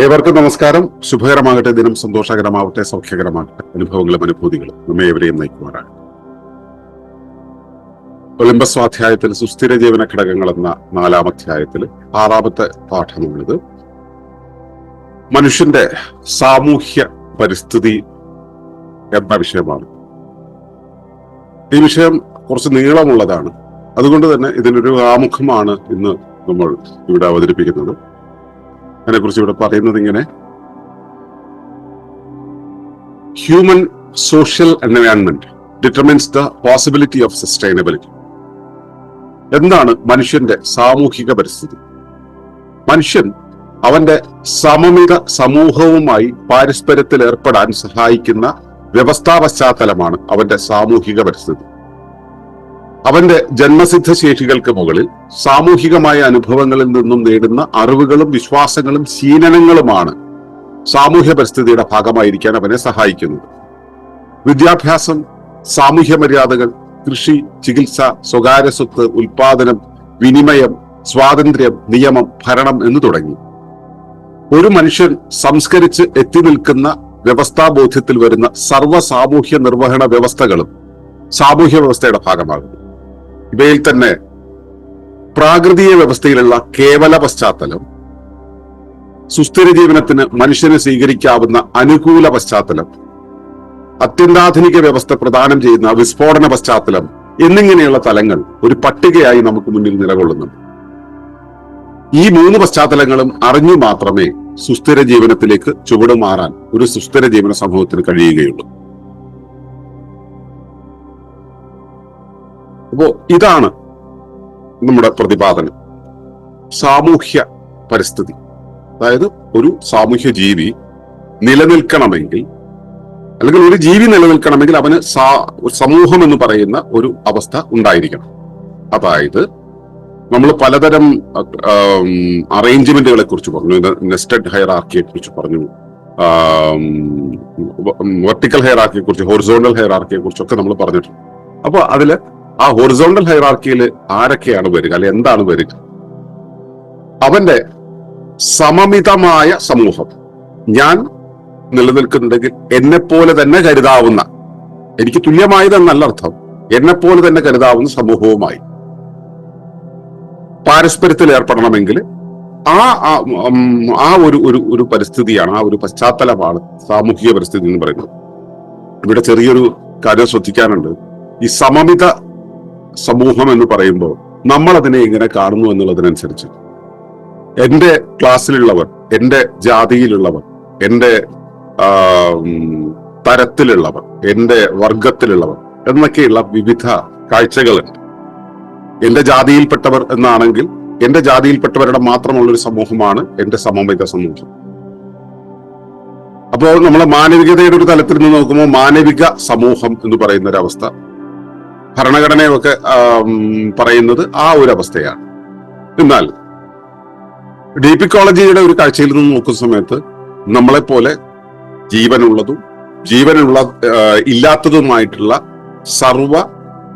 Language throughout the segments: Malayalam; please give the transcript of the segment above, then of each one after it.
ഏവർക്കും നമസ്കാരം. ശുഭകരമാകട്ടെ. ദിനം സന്തോഷകരമാവട്ടെ. സൗഖ്യകരമാകട്ടെ. അനുഭവങ്ങളും അനുഭൂതികളും നമ്മെ എവരെയും നയിക്കുവാനാണ് ഒളിമ്പസ് സ്വാധ്യായത്തിൽ സുസ്ഥിര ജീവന ഘടകങ്ങൾ എന്ന നാലാം അധ്യായത്തിൽ ആറാമത്തെ പാഠമാണിത്. മനുഷ്യന്റെ സാമൂഹ്യ പരിസ്ഥിതി എന്ന വിഷയമാണ്. ഈ വിഷയം കുറച്ച് നീളമുള്ളതാണ്. അതുകൊണ്ട് തന്നെ ഇതിനൊരു ആമുഖമാണ് ഇന്ന് നമ്മൾ ഇവിടെ അവതരിപ്പിക്കുന്നത്. അതിനെക്കുറിച്ച് ഇവിടെ പറയുന്നത് ഇങ്ങനെ. Human social environment determines the possibility of sustainability എന്താണ് മനുഷ്യന്റെ സാമൂഹിക പരിസ്ഥിതി? മനുഷ്യൻ അവന്റെ സമമിത സമൂഹവുമായി പാരസ്പര്യത്തിൽ ഏർപ്പെടാൻ സഹായിക്കുന്ന വ്യവസ്ഥാ പശ്ചാത്തലമാണ് അവന്റെ സാമൂഹിക പരിസ്ഥിതി. അവന്റെ ജന്മസിദ്ധ ശേഷികൾക്ക് മുകളിൽ സാമൂഹികമായ അനുഭവങ്ങളിൽ നിന്നും നേടുന്ന അറിവുകളും വിശ്വാസങ്ങളും ശീലനങ്ങളുമാണ് സാമൂഹ്യ പരിസ്ഥിതിയുടെ ഭാഗമായിരിക്കാൻ അവനെ സഹായിക്കുന്നത്. വിദ്യാഭ്യാസം സാമൂഹ്യ മര്യാദകൾ കൃഷി ചികിത്സ സ്വകാര്യ സ്വത്ത് ഉൽപാദനം വിനിമയം സ്വാതന്ത്ര്യം നിയമം ഭരണം എന്ന് തുടങ്ങി. ഒരു മനുഷ്യൻ സംസ്കരിച്ച് എത്തി നിൽക്കുന്ന വ്യവസ്ഥാബോധ്യത്തിൽ വരുന്ന സർവ സാമൂഹ്യ നിർവഹണ വ്യവസ്ഥകളും സാമൂഹ്യ വ്യവസ്ഥയുടെ ഭാഗമാകുന്നു. ഇവയിൽ തന്നെ പ്രാകൃതിക വ്യവസ്ഥയിലുള്ള കേവല പശ്ചാത്തലം സുസ്ഥിര ജീവനത്തിന് മനുഷ്യന് സ്വീകരിക്കാവുന്ന അനുകൂല പശ്ചാത്തലം അത്യന്താധുനിക വ്യവസ്ഥ പ്രദാനം ചെയ്യുന്ന വിസ്ഫോടന പശ്ചാത്തലം എന്നിങ്ങനെയുള്ള തലങ്ങൾ ഒരു പട്ടികയായി നമുക്ക് മുന്നിൽ നിലകൊള്ളുന്നുണ്ട്. ഈ മൂന്ന് പശ്ചാത്തലങ്ങളും അറിഞ്ഞു മാത്രമേ സുസ്ഥിര ജീവനത്തിലേക്ക് ചുവടുമാറാൻ ഒരു സുസ്ഥിര ജീവന സമൂഹത്തിന് കഴിയുകയുള്ളൂ. അപ്പോ ഇതാണ് നമ്മുടെ പ്രതിപാദനം. സാമൂഹ്യ പരിസ്ഥിതി. അതായത് ഒരു സാമൂഹ്യ ജീവി നിലനിൽക്കണമെങ്കിൽ അല്ലെങ്കിൽ ഒരു ജീവി നിലനിൽക്കണമെങ്കിൽ അവന് സമൂഹം എന്ന് പറയുന്ന ഒരു അവസ്ഥ ഉണ്ടായിരിക്കണം. അതായത് നമ്മൾ പലതരം അറേഞ്ച്മെന്റുകളെ കുറിച്ച് പറഞ്ഞു. നെസ്റ്റഡ് ഹയറാർക്കിയെ കുറിച്ച് പറഞ്ഞു. വെർട്ടിക്കൽ ഹയറാർക്കിയെ കുറിച്ച് ഹൊറിസോണ്ടൽ ഹയറാർക്കിയെ കുറിച്ചൊക്കെ നമ്മൾ പറഞ്ഞിട്ടുണ്ട്. അപ്പൊ അതിൽ ആ ഹൊറിസോണ്ടൽ ഹൈറാർക്കിയിൽ ആരൊക്കെയാണ് വരിക? അല്ലെ എന്താണ് വരിക? അവന്റെ സമമിതമായ സമൂഹം. ഞാൻ നിലനിൽക്കുന്നുണ്ടെങ്കിൽ എന്നെ പോലെ തന്നെ കരുതാവുന്ന എനിക്ക് തുല്യമായതെന്നല്ല അർത്ഥം. എന്നെ പോലെ തന്നെ കരുതാവുന്ന സമൂഹവുമായി പാരസ്പര്യത്തിൽ ഏർപ്പെടണമെങ്കിൽ ആ ആ ഒരു ഒരു ഒരു പരിസ്ഥിതിയാണ് ആ ഒരു പശ്ചാത്തലമാണ് സാമൂഹിക പരിസ്ഥിതി എന്ന് പറയുന്നത്. ഇവിടെ ചെറിയൊരു കാര്യം ശ്രദ്ധിക്കാനുണ്ട്. ഈ സമമിത സമൂഹം എന്ന് പറയുമ്പോൾ നമ്മൾ അതിനെ എങ്ങനെ കാണുന്നു എന്നുള്ളതിനനുസരിച്ച്. എന്റെ ക്ലാസ്സിലുള്ളവർ എന്റെ ജാതിയിലുള്ളവർ എന്റെ തരത്തിലുള്ളവർ എന്റെ വർഗത്തിലുള്ളവർ എന്നൊക്കെയുള്ള വിവിധ കാഴ്ചകളുണ്ട്. എന്റെ ജാതിയിൽപ്പെട്ടവർ എന്നാണെങ്കിൽ എന്റെ ജാതിയിൽപ്പെട്ടവരുടെ മാത്രമുള്ള ഒരു സമൂഹമാണ് എന്റെ സമമിത സമൂഹം. അപ്പോൾ നമ്മളെ മാനവികതയുടെ ഒരു തലത്തിൽ നിന്ന് നോക്കുമ്പോൾ മാനവിക സമൂഹം എന്ന് പറയുന്ന ഒരു അവസ്ഥ ഭരണഘടനയൊക്കെ പറയുന്നത് ആ ഒരു അവസ്ഥയാണ് എന്നാൽ ഡി പി കോളേജിയുടെ ഒരു കാഴ്ചയിൽ നിന്ന് നോക്കുന്ന സമയത്ത് നമ്മളെപ്പോലെ ജീവനുള്ളതും ജീവനുള്ള ഇല്ലാത്തതുമായിട്ടുള്ള സർവ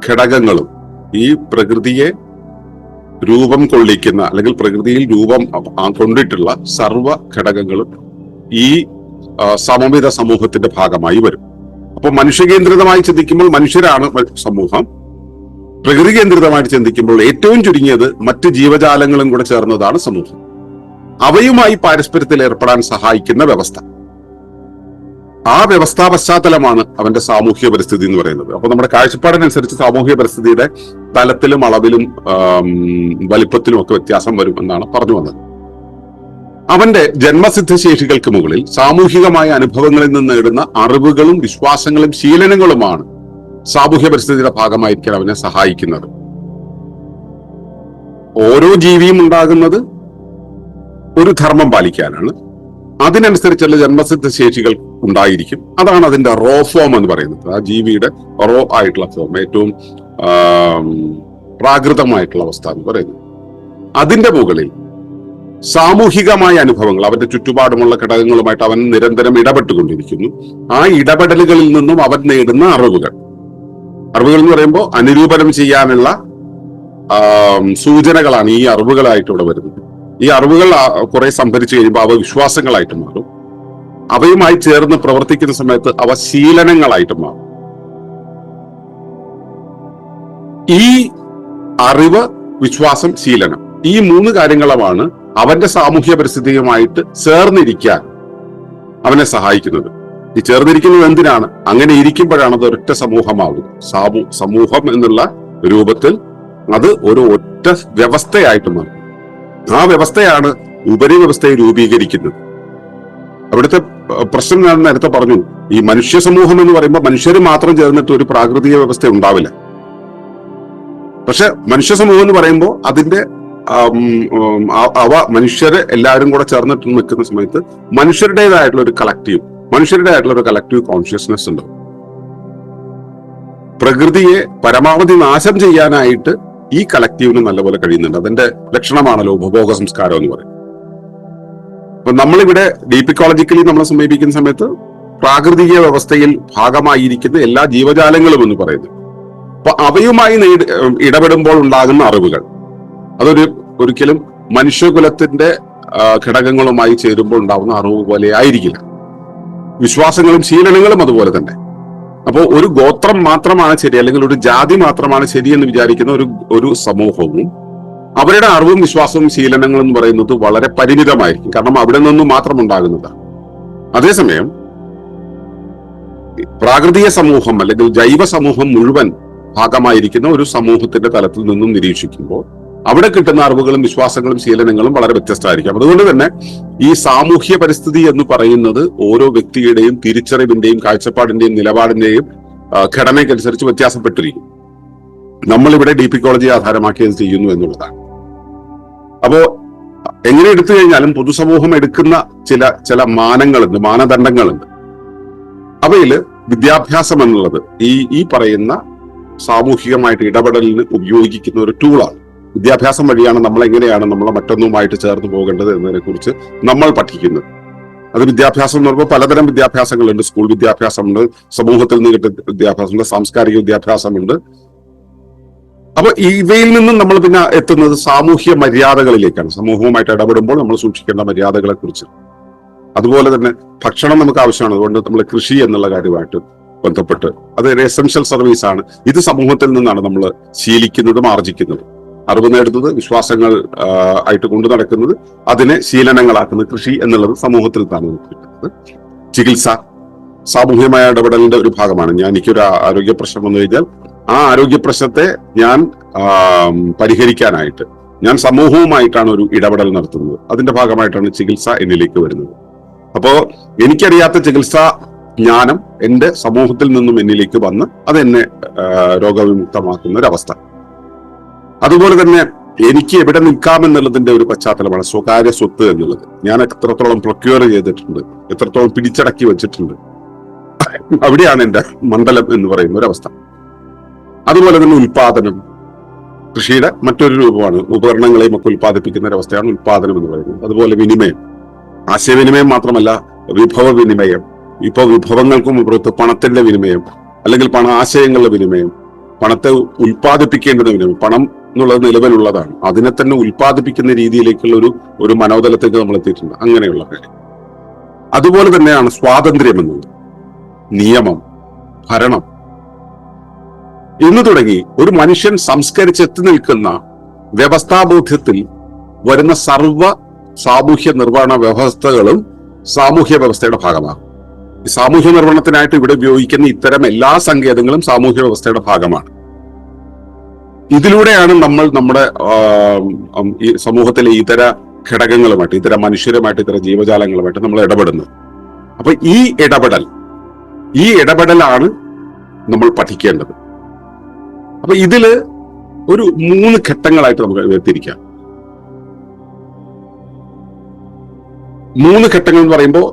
ഘടകങ്ങളും ഈ പ്രകൃതിയെ രൂപം കൊള്ളിക്കുന്ന അല്ലെങ്കിൽ പ്രകൃതിയിൽ രൂപം കൊണ്ടിട്ടുള്ള സർവ ഘടകങ്ങളും ഈ സമമിത സമൂഹത്തിന്റെ ഭാഗമായി വരും. അപ്പൊ മനുഷ്യകേന്ദ്രിതമായി ചിന്തിക്കുമ്പോൾ മനുഷ്യരാണ് സമൂഹം. പ്രകൃതി കേന്ദ്രിതമായിട്ട് ചിന്തിക്കുമ്പോൾ ഏറ്റവും ചുരുങ്ങിയത് മറ്റ് ജീവജാലങ്ങളും കൂടെ ചേർന്നതാണ് സമൂഹം. അവയുമായി പാരസ്പര്യത്തിൽ ഏർപ്പെടാൻ സഹായിക്കുന്ന വ്യവസ്ഥ. ആ വ്യവസ്ഥാ പശ്ചാത്തലമാണ് അവന്റെ സാമൂഹ്യ പരിസ്ഥിതി എന്ന് പറയുന്നത്. അപ്പൊ നമ്മുടെ കാഴ്ചപ്പാടിനനുസരിച്ച് സാമൂഹ്യ പരിസ്ഥിതിയുടെ തലത്തിലും അളവിലും വലിപ്പത്തിലും ഒക്കെ വ്യത്യാസം വരും എന്നാണ് പറഞ്ഞു വന്നത്. അവന്റെ ജന്മസിദ്ധശേഷികൾക്ക് മുകളിൽ സാമൂഹികമായ അനുഭവങ്ങളിൽ നിന്ന് നേടുന്ന അറിവുകളും വിശ്വാസങ്ങളും ശീലനങ്ങളുമാണ് സാമൂഹ്യ പരിസ്ഥിതിയുടെ ഭാഗമായിരിക്കാൻ അവനെ സഹായിക്കുന്നത്. ഓരോ ജീവിയും ഉണ്ടാകുന്നത് ഒരു ധർമ്മം പാലിക്കാനാണ്. അതിനനുസരിച്ചുള്ള ജന്മസിദ്ധ ശേഷികൾ ഉണ്ടായിരിക്കും. അതാണ് അതിന്റെ റോ ഫോം എന്ന് പറയുന്നത്. ആ ജീവിയുടെ റോ ആയിട്ടുള്ള ഫോം ഏറ്റവും പ്രാകൃതമായിട്ടുള്ള അവസ്ഥ എന്ന് പറയുന്നത്. അതിന്റെ മുകളിൽ സാമൂഹികമായ അനുഭവങ്ങൾ അവന്റെ ചുറ്റുപാടുമുള്ള ഘടകങ്ങളുമായിട്ട് അവൻ നിരന്തരം ഇടപെട്ടുകൊണ്ടിരിക്കുന്നു. ആ ഇടപെടലുകളിൽ നിന്നും അവൻ നേടുന്ന അറിവുകൾ. അറിവുകൾ എന്ന് പറയുമ്പോൾ അനുരൂപനം ചെയ്യാനുള്ള സൂചനകളാണ് ഈ അറിവുകളായിട്ട് ഇവിടെ വരുന്നത്. ഈ അറിവുകൾ കുറെ സംഭരിച്ചു കഴിയുമ്പോൾ അവ വിശ്വാസങ്ങളായിട്ട് മാറും. അവയുമായി ചേർന്ന് പ്രവർത്തിക്കുന്ന സമയത്ത് അവ ശീലനങ്ങളായിട്ട് മാറും. ഈ അറിവ് വിശ്വാസം ശീലനം ഈ മൂന്ന് കാര്യങ്ങളുമാണ് അവന്റെ സാമൂഹ്യ പരിസ്ഥിതിയുമായിട്ട് ചേർന്നിരിക്കാൻ അവനെ സഹായിക്കുന്നത്. ഈ ചേർന്നിരിക്കുന്നത് എന്തിനാണ്? അങ്ങനെ ഇരിക്കുമ്പോഴാണ് അത് ഒരൊറ്റ സമൂഹമാകുന്നത് സാമൂ സമൂഹം എന്നുള്ള രൂപത്തിൽ അത് ഒരു ഒറ്റ വ്യവസ്ഥയായിട്ട് മാറും. ആ വ്യവസ്ഥയാണ് ഉപരി വ്യവസ്ഥയെ രൂപീകരിക്കുന്നത്. അവിടുത്തെ പ്രശ്നം ഞാൻ നേരത്തെ പറഞ്ഞു. ഈ മനുഷ്യ സമൂഹം എന്ന് പറയുമ്പോൾ മനുഷ്യർ മാത്രം ചേർന്നിട്ട് ഒരു പ്രാകൃതിക വ്യവസ്ഥ ഉണ്ടാവില്ല. പക്ഷെ മനുഷ്യ സമൂഹം എന്ന് പറയുമ്പോൾ അതിന്റെ അവ മനുഷ്യരെ എല്ലാവരും കൂടെ ചേർന്നിട്ട് നിൽക്കുന്ന സമയത്ത് മനുഷ്യരുടേതായിട്ടുള്ള ഒരു കളക്റ്റീവ് മനുഷ്യരുടേതായിട്ടുള്ള ഒരു കളക്റ്റീവ് കോൺഷ്യസ്നെസ് ഉണ്ട്. പ്രകൃതിയെ പരമാവധി നാശം ചെയ്യാനായിട്ട് ഈ കളക്റ്റീവിന് നല്ലപോലെ കഴിയുന്നുണ്ട്. അതിന്റെ ലക്ഷണമാണല്ലോ ഉപഭോഗ സംസ്കാരം എന്ന് പറയും അപ്പൊ നമ്മളിവിടെ ഡീപിക്കോളജിക്കലി നമ്മളെ സമീപിക്കുന്ന സമയത്ത് പ്രാകൃതിക വ്യവസ്ഥയിൽ ഭാഗമായിരിക്കുന്ന എല്ലാ ജീവജാലങ്ങളും എന്ന് പറയുന്നു. അപ്പൊ അവയുമായി ഇടപെടുമ്പോൾ ഉണ്ടാകുന്ന അറിവുകൾ. അതൊരു ഒരിക്കലും മനുഷ്യകുലത്തിന്റെ ഘടകങ്ങളുമായി ചേരുമ്പോൾ ഉണ്ടാവുന്ന അറിവ് പോലെ ആയിരിക്കില്ല. വിശ്വാസങ്ങളും ശീലനങ്ങളും അതുപോലെ തന്നെ. അപ്പോൾ ഒരു ഗോത്രം മാത്രമാണ് ശരി അല്ലെങ്കിൽ ഒരു ജാതി മാത്രമാണ് ശരി എന്ന് വിചാരിക്കുന്ന ഒരു ഒരു സമൂഹവും അവരുടെ അറിവും വിശ്വാസവും ശീലനങ്ങളും എന്ന് പറയുന്നത് വളരെ പരിമിതമായിരിക്കും. കാരണം അവിടെ നിന്നും മാത്രം ഉണ്ടാകുന്നതാണ്. അതേസമയം പ്രാകൃതിക സമൂഹം അല്ലെങ്കിൽ ജൈവ സമൂഹം മുഴുവൻ ഭാഗമായിരിക്കുന്ന ഒരു സമൂഹത്തിന്റെ തലത്തിൽ നിന്നും നിരീക്ഷിക്കുമ്പോൾ അവിടെ കിട്ടുന്ന അറിവുകളും വിശ്വാസങ്ങളും ശീലനങ്ങളും വളരെ വ്യത്യസ്തമായിരിക്കും. അതുകൊണ്ട് തന്നെ ഈ സാമൂഹ്യ പരിസ്ഥിതി എന്ന് പറയുന്നത് ഓരോ വ്യക്തിയുടെയും തിരിച്ചറിവിന്റെയും കാഴ്ചപ്പാടിന്റെയും നിലപാടിന്റെയും ഘടനയ്ക്കനുസരിച്ച് വ്യത്യാസപ്പെട്ടിരിക്കും. നമ്മളിവിടെ ഡീപിക്കോളജി ആധാരമാക്കി അത് ചെയ്യുന്നു എന്നുള്ളതാണ്. അപ്പോ എങ്ങനെ എടുത്തു കഴിഞ്ഞാലും പൊതുസമൂഹം എടുക്കുന്ന ചില ചില മാനങ്ങളുണ്ട് മാനദണ്ഡങ്ങളുണ്ട്. അവയിൽ വിദ്യാഭ്യാസം എന്നുള്ളത് ഈ ഈ പറയുന്ന സാമൂഹികമായിട്ട് ഇടപെടലിന് ഉപയോഗിക്കുന്ന ഒരു ടൂളാണ് വിദ്യാഭ്യാസം വഴിയാണ് നമ്മൾ എങ്ങനെയാണ് നമ്മളെ മറ്റൊന്നുമായിട്ട് ചേർന്ന് പോകേണ്ടത് എന്നതിനെ കുറിച്ച് നമ്മൾ പഠിക്കുന്നത്. അത് വിദ്യാഭ്യാസം എന്ന് പറയുമ്പോൾ പലതരം വിദ്യാഭ്യാസങ്ങളുണ്ട്. സ്കൂൾ വിദ്യാഭ്യാസമുണ്ട് സമൂഹത്തിൽ നിന്ന് കിട്ടുന്ന വിദ്യാഭ്യാസമുണ്ട് സാംസ്കാരിക വിദ്യാഭ്യാസമുണ്ട്. അപ്പൊ ഇവയിൽ നിന്നും നമ്മൾ പിന്നെ എത്തുന്നത് സാമൂഹ്യ മര്യാദകളിലേക്കാണ്. സമൂഹവുമായിട്ട് ഇടപെടുമ്പോൾ നമ്മൾ സൂക്ഷിക്കേണ്ട മര്യാദകളെ കുറിച്ച് അതുപോലെ തന്നെ ഭക്ഷണം നമുക്ക് ആവശ്യമാണ്. അതുകൊണ്ട് നമ്മൾ കൃഷി എന്നുള്ള കാര്യമായിട്ട് ബന്ധപ്പെട്ട്. അത് എസെൻഷ്യൽ സർവീസ് ആണ് ഇത് സമൂഹത്തിൽ നിന്നാണ് നമ്മൾ ശീലിക്കുന്നതും ആർജിക്കുന്നതും. അറിവ് നേടുന്നത് വിശ്വാസങ്ങൾ ആയിട്ട് കൊണ്ടു നടക്കുന്നത് അതിനെ ശീലനങ്ങളാക്കുന്നത് കൃഷി എന്നുള്ളത് സമൂഹത്തിൽ നിന്നാണ് കിട്ടുന്നത് ചികിത്സ സാമൂഹ്യമായ ഇടപെടലിന്റെ ഒരു ഭാഗമാണ്. ഞാൻ എനിക്കൊരു ആരോഗ്യ പ്രശ്നം വന്നു കഴിഞ്ഞാൽ ആ ആരോഗ്യ പ്രശ്നത്തെ ഞാൻ പരിഹരിക്കാനായിട്ട് ഞാൻ സമൂഹവുമായിട്ടാണ് ഒരു ഇടപെടൽ നടത്തുന്നത്. അതിന്റെ ഭാഗമായിട്ടാണ് ചികിത്സ എന്നിലേക്ക് വരുന്നത്. അപ്പോ എനിക്കറിയാത്ത ചികിത്സാ ജ്ഞാനം എന്റെ സമൂഹത്തിൽ നിന്നും എന്നിലേക്ക് വന്ന് അതെന്നെ രോഗവിമുക്തമാക്കുന്ന ഒരു അവസ്ഥ അതുപോലെ തന്നെ എനിക്ക് എവിടെ നിൽക്കാമെന്നുള്ളതിന്റെ ഒരു പശ്ചാത്തലമാണ് സ്വകാര്യ സ്വത്ത് എന്നുള്ളത്. ഞാൻ എത്രത്തോളം പ്രൊക്യൂർ ചെയ്തിട്ടുണ്ട് എത്രത്തോളം പിടിച്ചടക്കി വെച്ചിട്ടുണ്ട് അവിടെയാണ് എന്റെ മണ്ഡലം എന്ന് പറയുന്ന ഒരു അവസ്ഥ. അതുപോലെ തന്നെ ഉൽപാദനം കൃഷിയുടെ മറ്റൊരു രൂപമാണ് ഉപകരണങ്ങളെയും ഒക്കെ ഉൽപ്പാദിപ്പിക്കുന്ന ഒരു അവസ്ഥയാണ് ഉൽപാദനം എന്ന് പറയുന്നത്. അതുപോലെ വിനിമയം. ആശയവിനിമയം മാത്രമല്ല വിഭവ വിനിമയം ഇപ്പൊ വിഭവങ്ങൾക്കും പുറത്ത് പണത്തിന്റെ വിനിമയം അല്ലെങ്കിൽ പണ ആശയങ്ങളുടെ വിനിമയം. പണത്തെ ഉൽപ്പാദിപ്പിക്കേണ്ടത് വിനിമയം പണം എന്നുള്ളത് നിലവിലുള്ളതാണ്. അതിനെ തന്നെ ഉൽപ്പാദിപ്പിക്കുന്ന രീതിയിലേക്കുള്ള ഒരു ഒരു മനോതലത്തേക്ക് നമ്മൾ എത്തിയിട്ടുണ്ട്. അങ്ങനെയുള്ള കാര്യം. അതുപോലെ തന്നെയാണ് സ്വാതന്ത്ര്യം എന്നത്. നിയമം ഭരണം. എന്ന് തുടങ്ങി ഒരു മനുഷ്യൻ സംസ്കരിച്ചെത്തി നിൽക്കുന്ന വ്യവസ്ഥാബോധ്യത്തിൽ വരുന്ന സർവ സാമൂഹ്യ നിർവഹണ വ്യവസ്ഥകളും സാമൂഹ്യ വ്യവസ്ഥയുടെ ഭാഗമാകും. സാമൂഹ്യ നിർവഹണത്തിനായിട്ട് ഇവിടെ ഉപയോഗിക്കുന്ന ഇത്തരം എല്ലാ സങ്കേതങ്ങളും സാമൂഹ്യ വ്യവസ്ഥയുടെ ഭാഗമാണ്. ഇതിലൂടെയാണ് നമ്മൾ നമ്മുടെ ഈ സമൂഹത്തിലെ ഇതര ഘടകങ്ങളുമായിട്ട് ഇതര മനുഷ്യരുമായിട്ട് ഇതര ജീവജാലങ്ങളുമായിട്ട് നമ്മൾ ഇടപെടുന്നത്. അപ്പൊ ഈ ഇടപെടൽ ഈ ഇടപെടലാണ് നമ്മൾ പഠിക്കേണ്ടത്. അപ്പൊ ഇതിൽ ഒരു മൂന്ന് ഘട്ടങ്ങളായിട്ട് നമുക്ക് വേർതിരിക്കാം മൂന്ന് ഘട്ടങ്ങൾ എന്ന് പറയുമ്പോൾ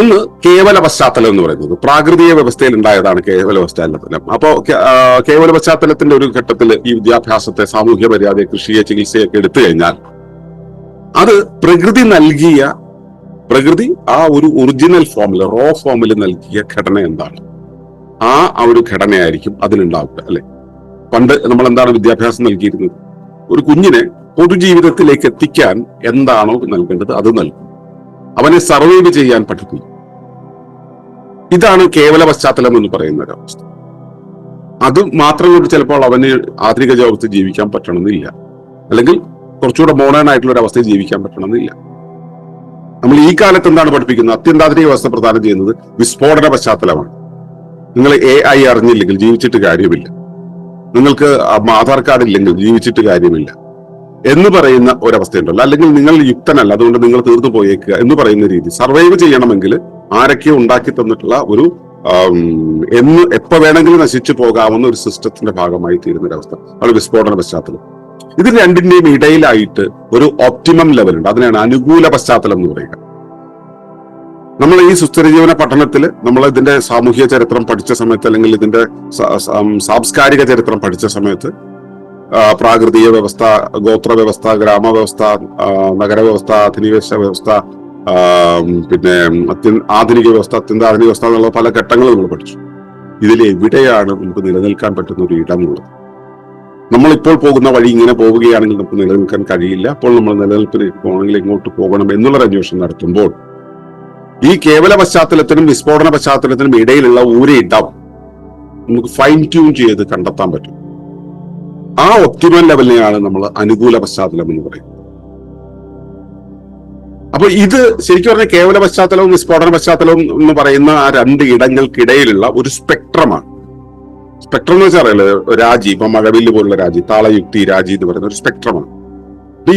ഒന്ന് കേവല പശ്ചാത്തലം എന്ന് പറയുന്നത്. പ്രാകൃതിക വ്യവസ്ഥയിൽ ഉണ്ടായതാണ് കേവല പശ്ചാത്തലം. അപ്പോ കേവല പശ്ചാത്തലത്തിന്റെ ഒരു ഘട്ടത്തിൽ ഈ വിദ്യാഭ്യാസത്തെ സാമൂഹ്യ മര്യാദയെ കൃഷിയെ ചികിത്സയൊക്കെ എടുത്തു കഴിഞ്ഞാൽ അത് പ്രകൃതി നൽകിയ പ്രകൃതി ആ ഒരു ഒറിജിനൽ ഫോമിൽ റോ ഫോമിൽ നൽകിയ ഘടന എന്താണ്? ആ ആ ഒരു ഘടനയായിരിക്കും അതിലുണ്ടാവുക അല്ലെ? പണ്ട് നമ്മൾ എന്താണ് വിദ്യാഭ്യാസം നൽകിയിരുന്നത്? ഒരു കുഞ്ഞിനെ പൊതുജീവിതത്തിലേക്ക് എത്തിക്കാൻ എന്താണോ നൽകേണ്ടത് അത് നൽകും. അവനെ സർവൈവ് ചെയ്യാൻ പഠിക്കും ഇതാണ് കേവല പശ്ചാത്തലം എന്ന് പറയുന്ന ഒരവസ്ഥ അത് മാത്രം കൊണ്ട് ചിലപ്പോൾ അവന് ആധുനിക ലോകത്ത് ജീവിക്കാൻ പറ്റണമെന്നില്ല. അല്ലെങ്കിൽ കുറച്ചുകൂടെ മോഡേൺ ആയിട്ടുള്ള ഒരു അവസ്ഥയിൽ ജീവിക്കാൻ പറ്റണമെന്നില്ല. നമ്മൾ ഈ കാലത്ത് എന്താണ് പഠിപ്പിക്കുന്നത്? അത്യന്താധുനിക വ്യവസ്ഥ പ്രദാനം ചെയ്യുന്നത് വിസ്ഫോടന പശ്ചാത്തലമാണ്. നിങ്ങൾ എ ഐ അറിഞ്ഞില്ലെങ്കിൽ ജീവിച്ചിട്ട് കാര്യമില്ല. നിങ്ങൾക്ക് ആധാർ കാർഡ് ഇല്ലെങ്കിൽ ജീവിച്ചിട്ട് കാര്യമില്ല. എന്ന് പറയുന്ന ഒരവസ്ഥയുണ്ടല്ലോ. അല്ലെങ്കിൽ നിങ്ങൾ യുക്തനല്ല അതുകൊണ്ട് നിങ്ങൾ തീർന്നു പോയേക്കുക എന്ന് പറയുന്ന രീതി. സർവൈവ് ചെയ്യണമെങ്കിൽ ആരൊക്കെ ഉണ്ടാക്കി തന്നിട്ടുള്ള ഒരു എന്ന് എപ്പോ വേണമെങ്കിലും നശിച്ചു പോകാവുന്ന ഒരു സിസ്റ്റത്തിന്റെ ഭാഗമായി തീരുന്ന ഒരവസ്ഥ. അത് വിസ്ഫോടന പശ്ചാത്തലം. ഇത് രണ്ടിന്റെയും ഇടയിലായിട്ട് ഒരു ഓപ്റ്റിമം ലെവൽ ഉണ്ട് അതിനാണ് അനുകൂല പശ്ചാത്തലം എന്ന് പറയുക. നമ്മൾ ഈ സുസ്ഥിര ജീവന പഠനത്തിൽ നമ്മൾ ഇതിന്റെ സാമൂഹിക ചരിത്രം പഠിച്ച സമയത്ത് അല്ലെങ്കിൽ ഇതിന്റെ സാംസ്കാരിക ചരിത്രം പഠിച്ച സമയത്ത് പ്രാകൃതിക വ്യവസ്ഥ ഗോത്ര വ്യവസ്ഥ ഗ്രാമ വ്യവസ്ഥ നഗര വ്യവസ്ഥ അധിനിവേശ വ്യവസ്ഥ പിന്നെ അത്യ ആധുനിക വ്യവസ്ഥ അത്യന്താധുനിക വ്യവസ്ഥ എന്നുള്ള പല ഘട്ടങ്ങൾ നമ്മൾ പഠിച്ചു. ഇതിൽ എവിടെയാണ് നമുക്ക് നിലനിൽക്കാൻ പറ്റുന്ന ഒരു ഇടമുള്ളത് നമ്മൾ ഇപ്പോൾ പോകുന്ന വഴി ഇങ്ങനെ പോവുകയാണെങ്കിൽ നമുക്ക് നിലനിൽക്കാൻ കഴിയില്ല. അപ്പോൾ നമ്മൾ നിലനിൽപ്പിന് പോകണമെങ്കിൽ ഇങ്ങോട്ട് പോകണം എന്നുള്ളൊരു അന്വേഷണം നടത്തുമ്പോൾ ഈ കേവല പശ്ചാത്തലത്തിനും വിസ്ഫോടന പശ്ചാത്തലത്തിനും ഇടയിലുള്ള ഒരു ഇടം നമുക്ക് ഫൈൻ ട്യൂൺ ചെയ്ത് കണ്ടെത്താൻ പറ്റും. ആ ഒപ്റ്റിമൽ ലെവലിനെയാണ് നമ്മൾ അനുകൂല പശ്ചാത്തലം എന്ന് പറയുന്നത് അപ്പൊ ഇത് ശരിക്കും പറഞ്ഞാൽ കേവല പശ്ചാത്തലവും വിസ്ഫോടന പശ്ചാത്തലവും എന്ന് പറയുന്ന ആ രണ്ട് ഇടങ്ങൾക്കിടയിലുള്ള ഒരു സ്പെക്ട്രമാണ്. സ്പെക്ട്രം എന്ന് വെച്ചാൽ അറിയാലോ രാജി ഇപ്പൊ മഴവില്ല് പോലുള്ള രാജി താളയുക്തി രാജി എന്ന് പറയുന്ന ഒരു സ്പെക്ട്രമാണ്.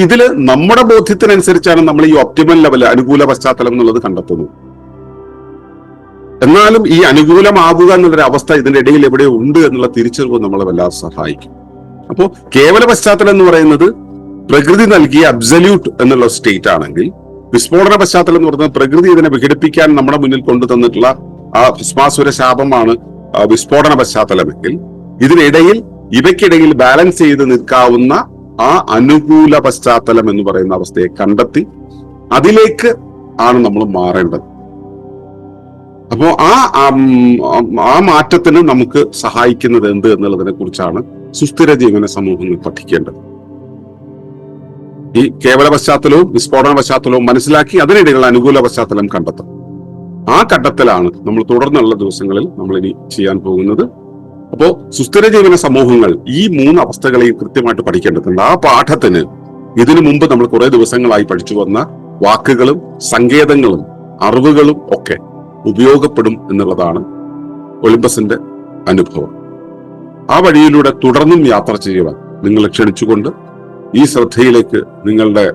ഇതിൽ നമ്മുടെ ബോധ്യത്തിനനുസരിച്ചാണ് നമ്മൾ ഈ ഒപ്റ്റിമൽ ലെവൽ അനുകൂല പശ്ചാത്തലം എന്നുള്ളത് കണ്ടെത്തുന്നത്. എന്നാലും ഈ അനുകൂലമാകുക എന്നുള്ളൊരു അവസ്ഥ ഇതിന്റെ ഇടയിൽ എവിടെ ഉണ്ട് എന്നുള്ള തിരിച്ചറിവ് നമ്മളെ വല്ലാതെ സഹായിക്കും. അപ്പോ കേവല പശ്ചാത്തലം എന്ന് പറയുന്നത് പ്രകൃതി നൽകിയ അബ്സല്യൂട്ട് എന്നുള്ള സ്റ്റേറ്റ് ആണെങ്കിൽ വിസ്ഫോടന പശ്ചാത്തലം എന്ന് പറയുന്നത് പ്രകൃതി ഇതിനെ വിഘടിപ്പിക്കാൻ നമ്മുടെ മുന്നിൽ കൊണ്ടു തന്നിട്ടുള്ള ആ ഭസ്മാസുര ശാപമാണ് വിസ്ഫോടന പശ്ചാത്തലമെങ്കിൽ ഇതിനിടയിൽ ഇവയ്ക്കിടയിൽ ബാലൻസ് ചെയ്ത് നിൽക്കാവുന്ന ആ അനുകൂല പശ്ചാത്തലം എന്ന് പറയുന്ന അവസ്ഥയെ കണ്ടെത്തി അതിലേക്ക് ആണ് നമ്മൾ മാറേണ്ടത്. അപ്പോ ആ ആ മാറ്റത്തിന് നമുക്ക് സഹായിക്കുന്നത് എന്ത് എന്നുള്ളതിനെ കുറിച്ചാണ് സുസ്ഥിര ജീവന സമൂഹങ്ങൾ പഠിക്കേണ്ടത്. ഈ കേവല പശ്ചാത്തലവും വിസ്ഫോടന പശ്ചാത്തലവും മനസ്സിലാക്കി അതിനിടയിലുള്ള അനുകൂല പശ്ചാത്തലം കണ്ടെത്തും ആ ഘട്ടത്തിലാണ് നമ്മൾ തുടർന്നുള്ള ദിവസങ്ങളിൽ നമ്മൾ ഇനി ചെയ്യാൻ പോകുന്നത്. അപ്പോ സുസ്ഥിര ജീവന സമൂഹങ്ങൾ ഈ മൂന്ന് അവസ്ഥകളെയും കൃത്യമായിട്ട് പഠിക്കേണ്ടതുണ്ട് ആ പാഠത്തിന് ഇതിനു മുമ്പ് നമ്മൾ കുറെ ദിവസങ്ങളായി പഠിച്ചു വന്ന വാക്കുകളും സങ്കേതങ്ങളും അറിവുകളും ഒക്കെ ഉപയോഗപ്പെടും എന്നുള്ളതാണ് ഒളിമ്പസിന്റെ അനുഭവം. ആ വഴിയിലൂടെ തുടർന്നും യാത്ര ചെയ്യുവാൻ നിങ്ങളെ ക്ഷണിച്ചുകൊണ്ട് ഈ ശ്രദ്ധയിലേക്ക് നിങ്ങളുടെ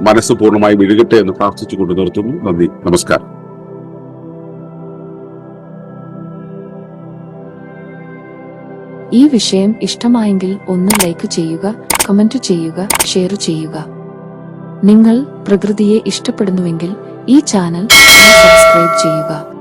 മനസ്സ് പൂർണമായി വിഴുകട്ടെ എന്ന് പ്രാർത്ഥിച്ചുകൊണ്ട് നിർത്തുന്നു. നന്ദി. നമസ്കാരം. ഈ വിഷയം ഇഷ്ടമായെങ്കിൽ ഒന്ന് ലൈക്ക് ചെയ്യുക കമന്റ് ചെയ്യുക ഷെയർ ചെയ്യുക. നിങ്ങൾ പ്രകൃതിയെ ഇഷ്ടപ്പെടുന്നുവെങ്കിൽ ഈ ചാനൽ സബ്സ്ക്രൈബ് ചെയ്യുക.